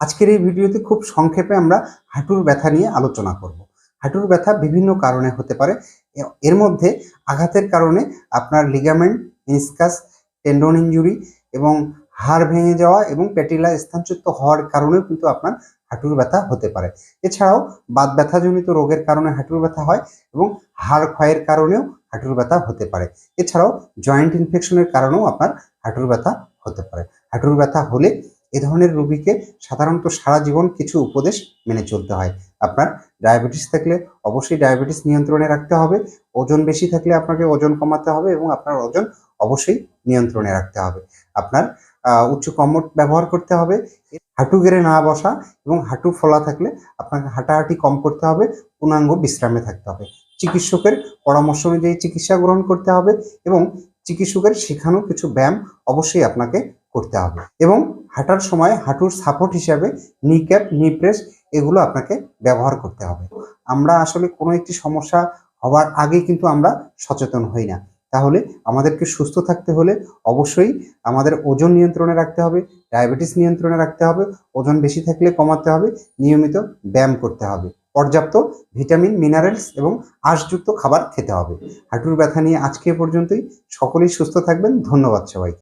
আজকের এই ভিডিওতে খুব সংক্ষেপে আমরা হাঁটুর ব্যথা নিয়ে আলোচনা করব। হাঁটুর ব্যথা বিভিন্ন কারণে হতে পারে। এর মধ্যে আঘাতের কারণে আপনার লিগামেন্ট মিসকাস টেন্ডন ইঞ্জুরি এবং হাড় ভেঙে যাওয়া এবং প্যাটিলা স্থানচ্যুত হওয়ার কারণেও কিন্তু আপনার হাঁটুর ব্যথা হতে পারে। এছাড়াও বাত ব্যথাজনিত রোগের কারণে হাঁটুর ব্যথা হয় এবং হাড় ক্ষয়ের কারণেও হাঁটুর ব্যথা হতে পারে। এছাড়াও জয়েন্ট ইনফেকশনের কারণেও আপনার হাঁটুর ব্যথা হতে পারে। হাঁটুর ব্যথা হলে এ ধরনের রোগীকে সাধারণত সারা জীবন কিছু উপদেশ মেনে চলতে হয়। আপনার ডায়াবেটিস থাকলে অবশ্যই ডায়াবেটিস নিয়ন্ত্রণে রাখতে হবে। ওজন বেশি থাকলে আপনাকে ওজন কমাতে হবে এবং আপনার ওজন অবশ্যই নিয়ন্ত্রণে রাখতে হবে। আপনার উচ্চ কমর ব্যবহার করতে হবে। হাঁটু গেড়ে না বসা এবং হাঁটু ফোলা থাকলে আপনাকে হাঁটাহাঁটি কম করতে হবে। পূর্ণাঙ্গ বিশ্রামে থাকতে হবে। চিকিৎসকের পরামর্শ অনুযায়ী চিকিৎসা গ্রহণ করতে হবে এবং চিকিৎসকের শেখানো কিছু ব্যায়াম অবশ্যই আপনাকে করতে হবে। এবং হাঁটার সময় হাঁটুর সাপোর্ট হিসাবে নি ক্যাপ নি প্রেস এগুলো আপনাকে ব্যবহার করতে হবে। আমরা আসলে কোনো একটি সমস্যা হওয়ার আগে কিন্তু আমরা সচেতন হই না। তাহলে আমাদেরকে সুস্থ থাকতে হলে অবশ্যই আমাদের ওজন নিয়ন্ত্রণে রাখতে হবে ডায়াবেটিস নিয়ন্ত্রণে রাখতে হবে, ওজন বেশি থাকলে কমাতে হবে, নিয়মিত ব্যায়াম করতে হবে। পর্যাপ্ত ভিটামিন মিনারেলস এবং আঁশযুক্ত খাবার খেতে হবে। হাঁটুর ব্যথা নিয়ে আজকে পর্যন্তই। সকলেই সুস্থ থাকবেন। ধন্যবাদ সবাই